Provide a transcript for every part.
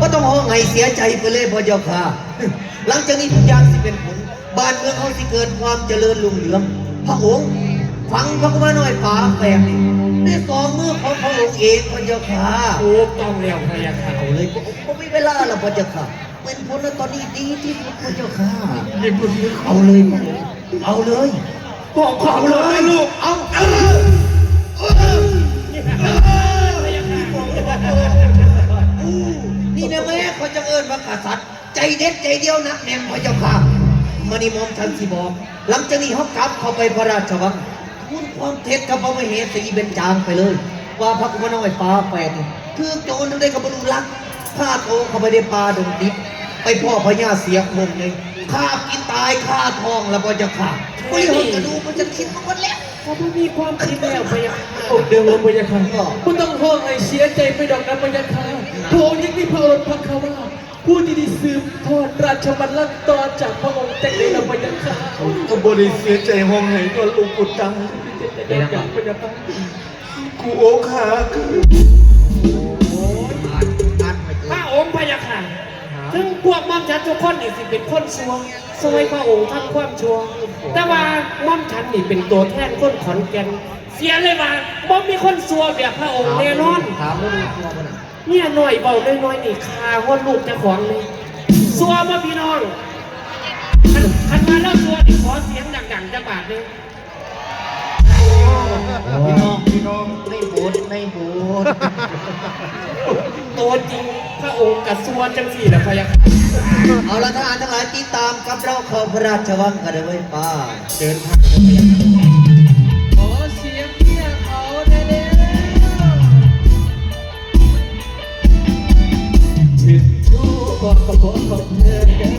ก็ต้องห้องให้เสียใจไปเลยพระเจ้าค่ะ หลังจากนี้ทุกอย่างสิเป็นผล บ้านเมืองเขาสิเกิดความเจริญรุ่งเรือง พระองค์ฟังพระกุมารน้อยป๋าแฝงนี่ได้สองมือของพระองค์เองพระเจ้าค่ะถูกต้องแล้วพะยะค่ะเอาเลยพระองค์ก็ไม่เวลาแล้วพระเจ้าค่ะ เป็นผลแล้วตอนนี้ดีที่สุดพระเจ้าค่ะยิบมือเอาเลยพระองค์เอาเลยบอกของเลยลูกเอาเอานี่ เขาจะเอิญว่ากษัตริย์ ใจเด็ดใจเดียวนักแน่นพระเจ้าค่ะมานี่มอมฉันสิบอก หลังจากนี้เขากลับเข้าไปพระราชวังพูดความเท็จกับพระมเหสีเป็นจางไปเลย ว่าพระกุมารน้อยฟ้าแฝดนี่คือโจรได้กับบรรลุรักฆ่าโตเข้าไปในป่าดงดิบไปพ่อพญาเสียคงเลยฆ่ากินตายฆ่าทองแล้วพระเจ้าค่ะบริหารกระดูกมันจะคิดมาหมดแล้ว เขาไม่มีความคิดแล้วพะยะค่ะโอ้เดี๋ยวพะยะค่ะคุณต้องห้องให้เสียใจไปดอกนะพะยะค่ะพระองค์ยังมีพระโอษฐ์พระคาวาผู้ที่ได้สืบทอดราชบัลลังก์ต่อจากพระองค์แต่ในละพะยะค่ะก็บริเสียใจห้องไหนก็ลูกกูตังเดี๋ยวนะพะยะค่ะกูโอ้ขาคือ ถึงพวกม่อมฉันทุกคนนี่สิเป็นคนชั่วซวยพระองค์ทำความชั่วแต่ว่าม่อมฉันนี่เป็นตัวแทนคนขอนแก่นเสียเลยว่าบ่มีคนซัวแบบพระองค์แน่นอนถามว่าดูตัวมันอะเนี่ยหน่อยเบาน้อยๆนี่คาหัวลูกเจ้าของเลยซัวมาพี่น้องคันคันมาแล้วซัวนี่ขอเสียงดังๆจะบาดเลยพี่น้องพี่น้องในโบสถ์ในโบสถ์ ตัวจริงพระองค์กับซัวจังสี่แหละพะยะค่ะเอาละทหารทั้งหลายติดตามกับเราเข้าพระราชวังกันเลยเว้ยป้าเดินผ่านไปพะยะค่ะขอเสียงเรียกเขาได้แล้วถึงทูบอกก็บอกของเธอ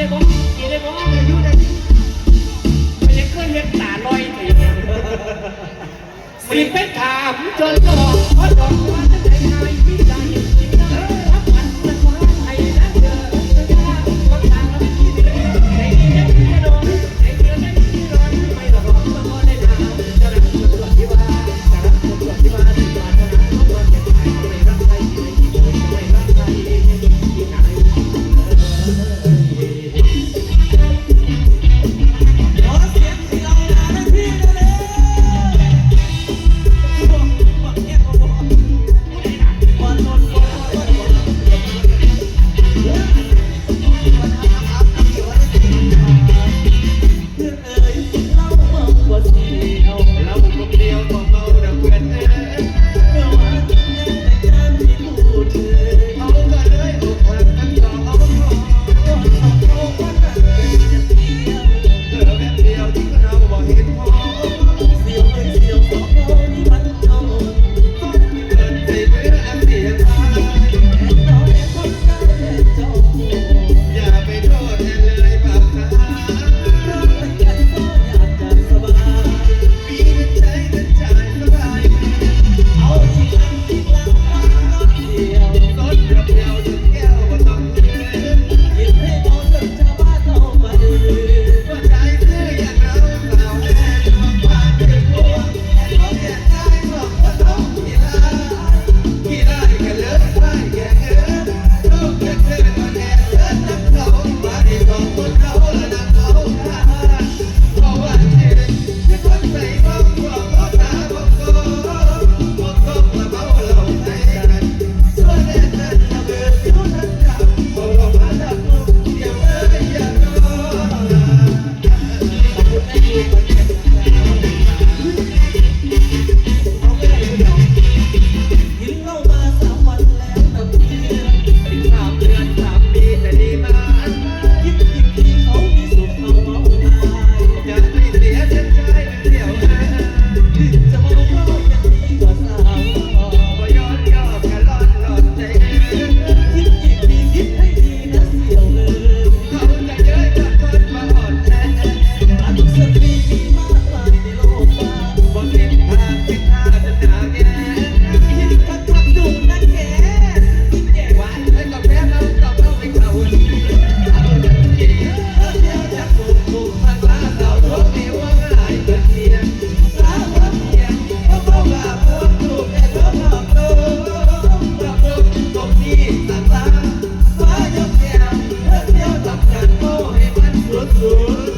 ได้บ่กินได้บ่อายุได้ไม่ได้เคยเห็นตาลอยสิเป็นถามจนตลอ สุด